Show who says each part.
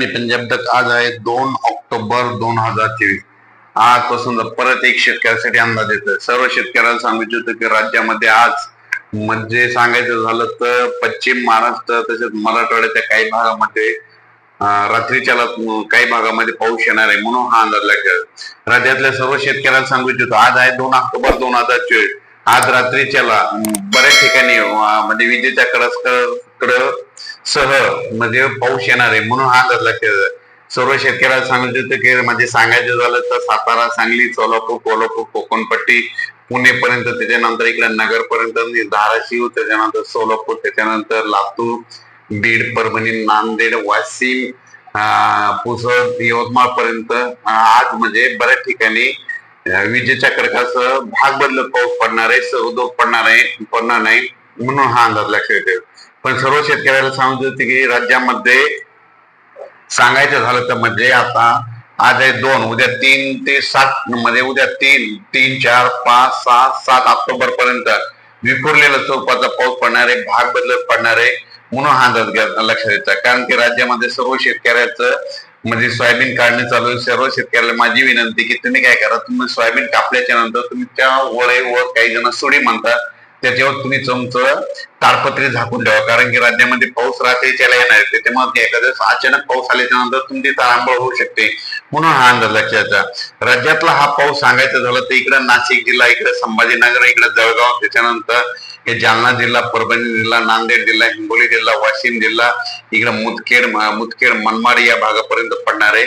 Speaker 1: आणि पंजाब तक आज आहे दोन ऑक्टोबर दोन हजार चोवीस आजपासून परत एक शेतकऱ्यासाठी अंदाज येतोय. सर्व शेतकऱ्याला सांगू इच्छितो की राज्यामध्ये आज म्हणजे सांगायचं झालं तर पश्चिम महाराष्ट्र तसेच मराठवाड्याच्या काही भागामध्ये रात्रीच्या रात्रीच्याला काही भागामध्ये पाऊस येणार आहे म्हणून हा अंदाज लागला. राज्यातल्या सर्व शेतकऱ्याला सांगू इच्छितो आज आहे दोन ऑक्टोबर दोन हजार चोवीस आज रात्रीच्याला बऱ्याच ठिकाणी म्हणजे विजेच्या कडकड सह म्हणजे पाऊस येणार आहे म्हणून हा धरला केला सर्व शेतकऱ्याला सांगत होते की म्हणजे सांगायचं झालं तर सातारा सांगली सोलापूर कोल्हापूर कोकणपट्टी पुणे पर्यंत त्याच्यानंतर इकडे नगरपर्यंत पर्यंत धाराशिव त्याच्यानंतर सोलापूर त्याच्यानंतर लातूर बीड परभणी नांदेड वाशिम पुसद यवतमाळ पर्यंत आज म्हणजे बऱ्याच ठिकाणी विजेच्या कडकासह भाग बदलत पाऊस पडणार आहे सर्वदूर पडणार आहे पडणार नाही म्हणून हा अंदाज लक्षात येतो पण सर्व शेतकऱ्याला सांगत होते की राज्यामध्ये सांगायचं झालं तर म्हणजे आता आज आहे दोन उद्या तीन ते सात म्हणजे उद्या तीन तीन चार पाच सहा सात ऑक्टोबर पर्यंत विखुरलेला स्वरूपाचा पाऊस पडणार आहे भाग बदलत पडणार आहे म्हणून हा अंदाज लक्षात येतात कारण की राज्यामध्ये सर्व शेतकऱ्याचं म्हणजे सोयाबीन काढणे चालू आहे. सर्व शेतकऱ्याला माझी विनंती की तुम्ही काय करा तुम्ही सोयाबीन कापल्याच्या नंतर तुम्ही त्या वळेवर काही जण सुडी म्हणतात त्याच्यावर तुम्ही तुमचं ताडपत्री झाकून ठेवा. कारण की राज्यामध्ये पाऊस रात्रीच्याला येणार त्याच्यामध्ये एखाद्या अचानक पाऊस आल्याच्यानंतर तुमची तारांबळ होऊ शकते. म्हणून हा अंदाज लक्षात राज्यातला हा पाऊस सांगायचं झालं तर इकडे नाशिक जिल्हा इकडे संभाजीनगर इकडे जळगाव त्याच्यानंतर हे जालना जिल्हा परभणी जिल्हा नांदेड जिल्हा हिंगोली जिल्हा वाशिम जिल्हा इकडे मुदखेड मुदखेड मनमाड या भागापर्यंत पडणार आहे.